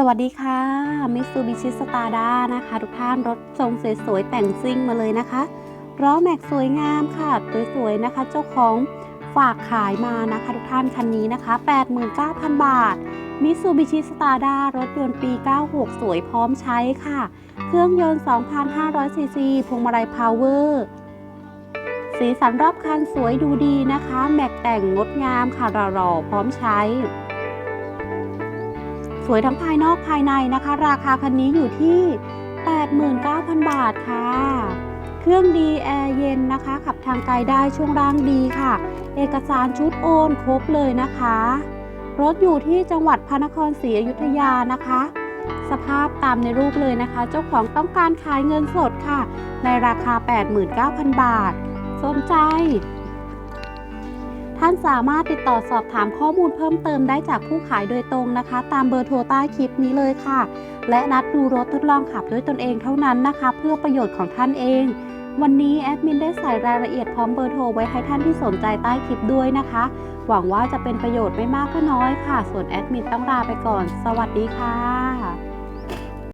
สวัสดีค่ะมิซูบิชิสตาร์ดานะคะ ทุกท่านรถทรงสวยๆ แต่งซิ่งมาเลยนะคะล้อแม็กสวยงามค่ะ สวยๆ นะคะ เจ้าของฝากขายมานะคะ ทุกท่านคันนี้นะคะ 89,000 บาทมิซูบิชิสตาร์ดารถยนต์ปี 96 สวยพร้อมใช้ค่ะ เครื่องยนต์ 2,500ซีซีพวงมาลัยพาวเวอร์สีสันรอบคันสวยดูดีนะคะ แม็กแต่งงดงามค่ะหล่อๆพร้อมใช้ สวยทั้งภายนอกภายในนะคะ ราคาคันนี้อยู่ที่ 89,000 บาทค่ะ เครื่องดีแอร์เย็นนะคะ ขับทางไกลได้ช่วงล่างดีค่ะ เอกสารชุดโอนครบเลยนะคะ รถอยู่ที่จังหวัดพระนครศรีอยุธยานะคะ สภาพตามในรูปเลยนะคะ เจ้าของต้องการขายเงินสดค่ะ ในราคา 89,000 บาท สนใจ ท่านสามารถติดต่อสอบถามข้อมูลเพิ่มเติมได้จากผู้ขายโดยตรงนะคะ ตามเบอร์โทรใต้คลิปนี้เลยค่ะ และนัดดูรถทดลองขับด้วยตนเองเท่านั้นนะคะ เพื่อประโยชน์ของท่านเอง วันนี้แอดมินได้ใส่รายละเอียดพร้อมเบอร์โทรไว้ให้ท่านที่สนใจใต้คลิปด้วยนะคะ หวังว่าจะเป็นประโยชน์ไม่มากก็น้อยค่ะ ส่วนแอดมินต้องลาไปก่อน สวัสดีค่ะ